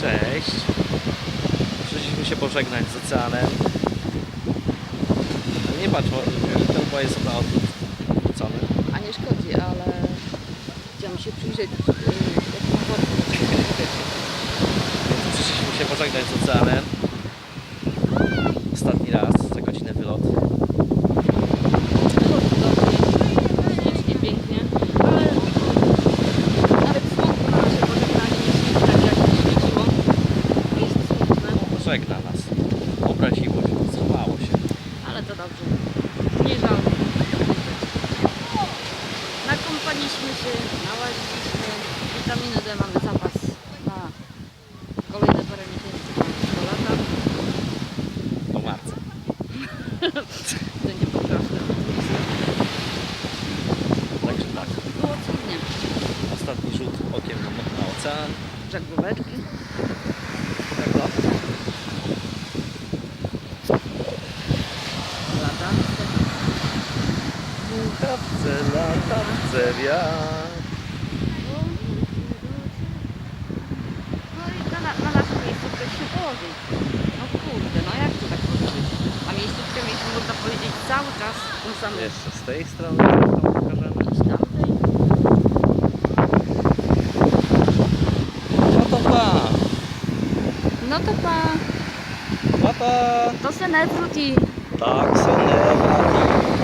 Cześć. Przyszliśmy się pożegnać z oceanem. Nie patrz, bo ten bo jest na odwrócony. A nie szkodzi, ale chciałam się przyjrzeć, jak ma wodę. Więc przyszliśmy się pożegnać z oceanem. Ostatni raz, Pożegna nas. Obraziło się, schowało się. ale to dobrze. Nie żal. Nakąpaliśmy się, nałaziliśmy. Witaminy D mamy zapas na kolejne parę miesięcy, do lata. Do marca. To nie poprawne. Także tak. Było cudnie. Ostatni rzut okiem na, na ocean. Żaglóweczki. Jak lato. Lata. Latawce, wiatr. No i na, na naszym miejscu ktoś się położył. No kurde, no jak to tak może być? A miejscówkę mieliśmy, można powiedzieć, cały czas tą samą. Jeszcze z tej strony tam pokażemy. I z tamtej. No to pa! No to pa, Pa, pa! to se nevróti. Tak, se ne.